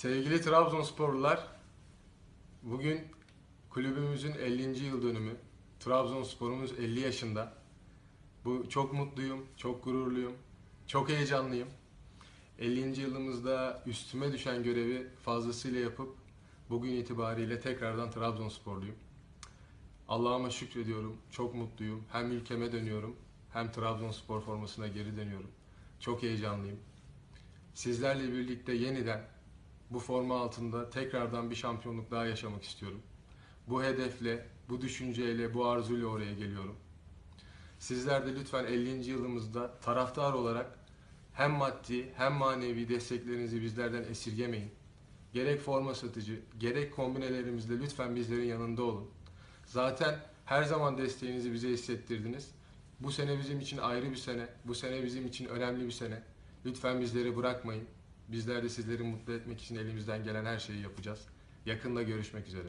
Sevgili Trabzonsporlular, bugün kulübümüzün 50. yıl dönümü. Trabzonsporumuz 50 yaşında. Bu çok mutluyum, çok gururluyum, çok heyecanlıyım. 50. yılımızda üstüme düşen görevi fazlasıyla yapıp bugün itibariyle tekrardan Trabzonsporluyum. Allah'ıma şükrediyorum, çok mutluyum. Hem ülkeme dönüyorum, hem Trabzonspor formasına geri dönüyorum. Çok heyecanlıyım. Sizlerle birlikte yeniden bu forma altında tekrardan bir şampiyonluk daha yaşamak istiyorum. Bu hedefle, bu düşünceyle, bu arzuyla oraya geliyorum. Sizler de lütfen 50. yılımızda taraftar olarak hem maddi hem manevi desteklerinizi bizlerden esirgemeyin. Gerek forma satıcı, gerek kombinelerimizle lütfen bizlerin yanında olun. Zaten her zaman desteğinizi bize hissettirdiniz. Bu sene bizim için ayrı bir sene, bu sene bizim için önemli bir sene. Lütfen bizleri bırakmayın. Bizler de sizleri mutlu etmek için elimizden gelen her şeyi yapacağız. Yakında görüşmek üzere.